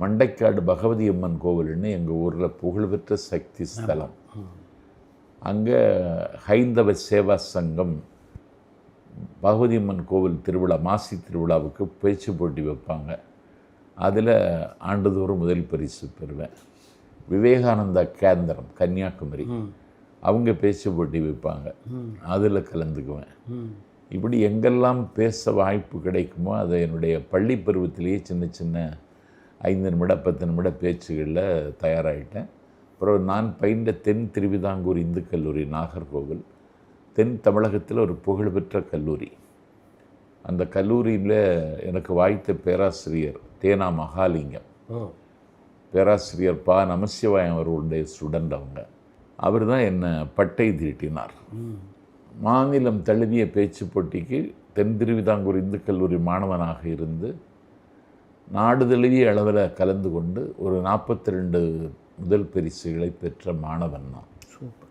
மண்டைக்காடு பகவதி அம்மன் கோவில்னு எங்கள் ஊரில் புகழ்பெற்ற சக்தி ஸ்தலம். அங்கே ஹைந்தவ சேவா சங்கம் பகவதி அம்மன் கோவில் திருவிழா மாசி திருவிழாவுக்கு பேச்சு போட்டி வைப்பாங்க. அதில் ஆண்டுதோறும் முதல் பரிசு பெறுவேன். விவேகானந்தா கேந்திரம் கன்னியாகுமரி. அவங்க பேச்சு போட்டி வைப்பாங்க. அதில் கலந்துக்குவேன். இப்படி எங்கெல்லாம் பேச வாய்ப்பு கிடைக்குமோ அதை என்னுடைய பள்ளி பருவத்திலேயே சின்ன சின்ன ஐந்து நிமிட பத்து நிமிட பேச்சுகளில் தயாராகிட்டேன் அப்புறம் நான் பயின்ற தென் திருவிதாங்கூர் இந்து கல்லூரி நாகர்கோவில் தென் தமிழகத்தில் ஒரு புகழ்பெற்ற கல்லூரி. அந்த கல்லூரியில் எனக்கு வாய்த்த பேராசிரியர் தேனா மகாலிங்கம். பேராசிரியர் பா. நமசிவாயம் அவர்களுடைய ஸ்டூடெண்ட் அவங்க. அவர் தான் என்னை பட்டை தீட்டினார் ம். மாநிலம் தழுவிய பேச்சு போட்டிக்கு தென் திருவிதாங்கூர் இந்து கல்லூரி மாணவனாக இருந்து நாடு தழுவிய அளவில் கலந்து கொண்டு ஒரு நாற்பத்தி ரெண்டு முதல் பரிசுகளை பெற்ற மாணவன் நான். சூப்பர்.